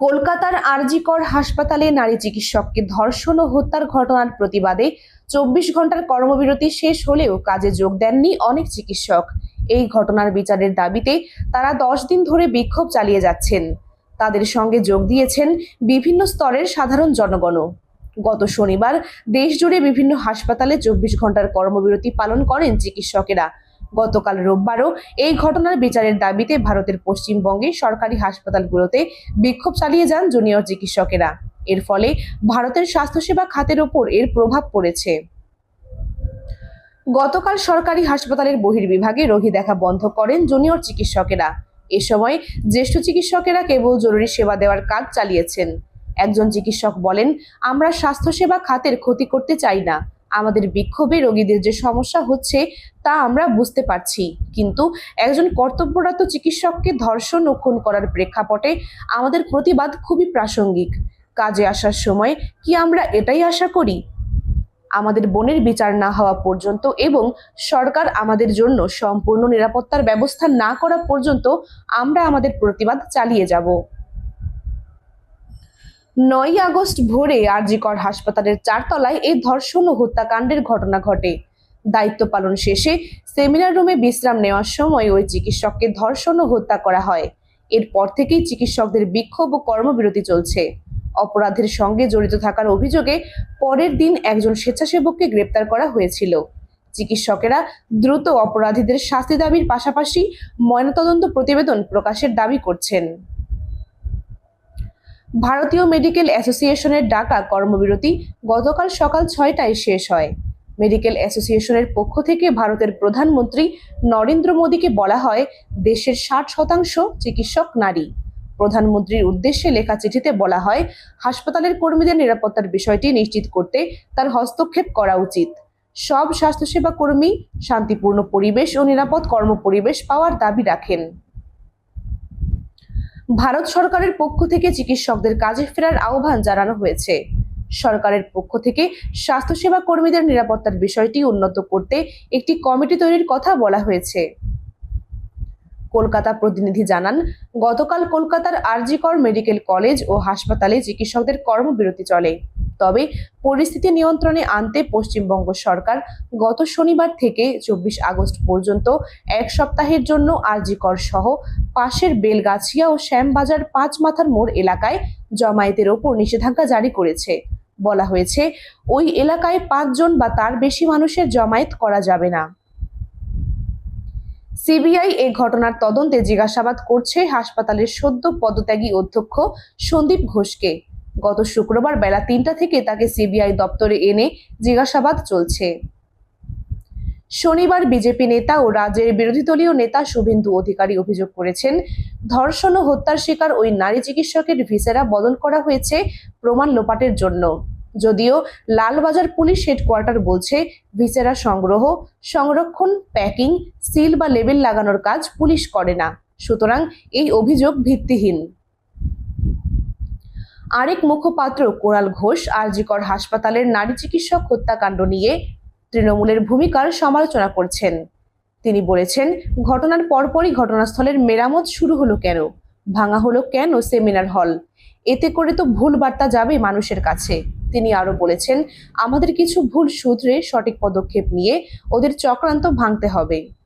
কলকাতার আরজিকর হাসপাতালে নারী চিকিৎসককে ধর্ষণ ও হত্যার ঘটনার প্রতিবাদে চব্বিশ ঘণ্টার কর্মবিরতি শেষ হলেও কাজে যোগ দেননি অনেক চিকিৎসক। এই ঘটনার বিচারের দাবিতে তারা দশ দিন ধরে বিক্ষোভ চালিয়ে যাচ্ছেন। তাদের সঙ্গে যোগ দিয়েছেন বিভিন্ন স্তরের সাধারণ জনগণও। গত শনিবার দেশজুড়ে বিভিন্ন হাসপাতালে চব্বিশ ঘণ্টার কর্মবিরতি পালন করেন চিকিৎসকেরা। গতকাল রোববারও এই ঘটনার বিচারের দাবিতে ভারতের পশ্চিমবঙ্গে সরকারি হাসপাতালগুলোতে বিক্ষোভ চালিয়ে যান জুনিয়র চিকিৎসকেরা। এর ফলে ভারতের স্বাস্থ্যসেবা খাতের ওপর এর প্রভাব পড়েছে। গতকাল সরকারি হাসপাতালের বহির্বিভাগে রোগী দেখা বন্ধ করেন জুনিয়র চিকিৎসকেরা। এ সময় জ্যেষ্ঠ চিকিৎসকেরা কেবল জরুরি সেবা দেওয়ার কাজ চালিয়েছেন। একজন চিকিৎসক বলেন, আমরা স্বাস্থ্যসেবা খাতের ক্ষতি করতে চাই না। আমাদের বিক্ষোভে রোগীদের যে সমস্যা হচ্ছে তা আমরা বুঝতে পারছি। কিন্তু একজন কর্তব্যরত চিকিৎসককে ধর্ষণ ও খুন করার প্রেক্ষাপটে আমাদের প্রতিবাদ খুবই প্রাসঙ্গিক। কাজে আসার সময় কি আমরা এটাই আশা করি? আমাদের বোনের বিচার না হওয়া পর্যন্ত এবং সরকার আমাদের জন্য সম্পূর্ণ নিরাপত্তার ব্যবস্থা না করা পর্যন্ত আমরা আমাদের প্রতিবাদ চালিয়ে যাব। নয় আগস্ট ভোরে আরজিকর হাসপাতালের চারতলায় এই ধর্ষণ ও হত্যাকাণ্ডের ঘটনা ঘটে। দায়িত্ব পালন শেষে সেমিনার রুমে বিশ্রাম নেওয়ার সময় ওই চিকিৎসককে ধর্ষণ ও হত্যা করা হয়। এরপর থেকেই চিকিৎসকদের বিক্ষোভ ও কর্মবিরতি চলছে। অপরাধের সঙ্গে জড়িত থাকার অভিযোগে পরের দিন একজন স্বেচ্ছাসেবককে গ্রেপ্তার করা হয়েছিল। চিকিৎসকেরা দ্রুত অপরাধীদের শাস্তি দাবির পাশাপাশি ময়নাতদন্ত প্রতিবেদন প্রকাশের দাবি করছেন। ভারতীয় মেডিকেল অ্যাসোসিয়েশনের ডাকা কর্মবিরতি গতকাল সকাল ছয়টায় শেষ হয়। মেডিকেল অ্যাসোসিয়েশনের পক্ষ থেকে ভারতের প্রধানমন্ত্রী নরেন্দ্র মোদীকে বলা হয়, দেশের ষাট শতাংশ চিকিৎসক নারী। প্রধানমন্ত্রীর উদ্দেশ্যে লেখা চিঠিতে বলা হয়, হাসপাতালের কর্মীদের নিরাপত্তার বিষয়টি নিশ্চিত করতে তার হস্তক্ষেপ করা উচিত। সব স্বাস্থ্যসেবা কর্মী শান্তিপূর্ণ পরিবেশ ও নিরাপদ কর্মপরিবেশ পাওয়ার দাবি রাখেন। ভারত সরকারের পক্ষ থেকে চিকিৎসকদের কাজে ফেরার আহ্বান জানানো হয়েছে। সরকারের পক্ষ থেকে স্বাস্থ্যসেবা কর্মীদের নিরাপত্তার বিষয়টি উন্নত করতে একটি কমিটি তৈরির কথা বলা হয়েছে। কলকাতা প্রতিনিধি জানান, গতকাল কলকাতার আরজিকর মেডিকেল কলেজ ও হাসপাতালে চিকিৎসকদের কর্মবিরতি চলে। তবে পরিস্থিতি নিয়ন্ত্রণে আনতে পশ্চিমবঙ্গ সরকার গত শনিবার থেকে চব্বিশ আগস্ট পর্যন্ত এক সপ্তাহের জন্য আরজিকর সহ পাশের বেলগাছিয়া ও শ্যামবাজার পাঁচ মাথার মোড় এলাকায় জমায়েতের ওপর নিষেধাজ্ঞা জারি করেছে। বলা হয়েছে, ওই এলাকায় পাঁচজন বা তার বেশি মানুষের জমায়েত করা যাবে না। সিবিআই এই ঘটনার তদন্তে জিজ্ঞাসাবাদ করছে হাসপাতালের সদ্য পদত্যাগী অধ্যক্ষ সন্দীপ ঘোষকে। গত শুক্রবার বেলা তিনটা থেকে তাকে সিবিআই দপ্তরে এনে জিজ্ঞাসাবাদ চলছে। শনিবার বিজেপি নেতা ও রাজ্যের বিরোধী দলীয় নেতা শুভেন্দু অধিকারী অভিযোগ করেছেন, ধর্ষণ ও হত্যার শিকার ওই নারী চিকিৎসকের ভিসেরা বদল করা হয়েছে প্রমাণ লোপাটের জন্য। যদিও লালবাজার পুলিশ হেডকোয়ার্টার বলছে, ভিসেরা সংগ্রহ, সংরক্ষণ, প্যাকিং, সিল বা লেবেল লাগানোর কাজ পুলিশ করে না। সুতরাং এই অভিযোগ ভিত্তিহীন। আরেক মুখপাত্র কোরাল ঘোষ আরজিকর হাসপাতালের নারী চিকিৎসক হত্যাকাণ্ড নিয়ে তৃণমূলের ভূমিকার সমালোচনা করছেন। তিনি বলেছেন, ঘটনার পরপরই ঘটনাস্থলের মেরামত শুরু হলো কেন? ভাঙা হলো কেন সেমিনার হল? এতে করে তো ভুল বার্তা যাবে মানুষের কাছে। তিনি আরও বলেছেন, আমাদের কিছু ভুল শুধরে সঠিক পদক্ষেপ নিয়ে ওদের চক্রান্ত ভাঙতে হবে।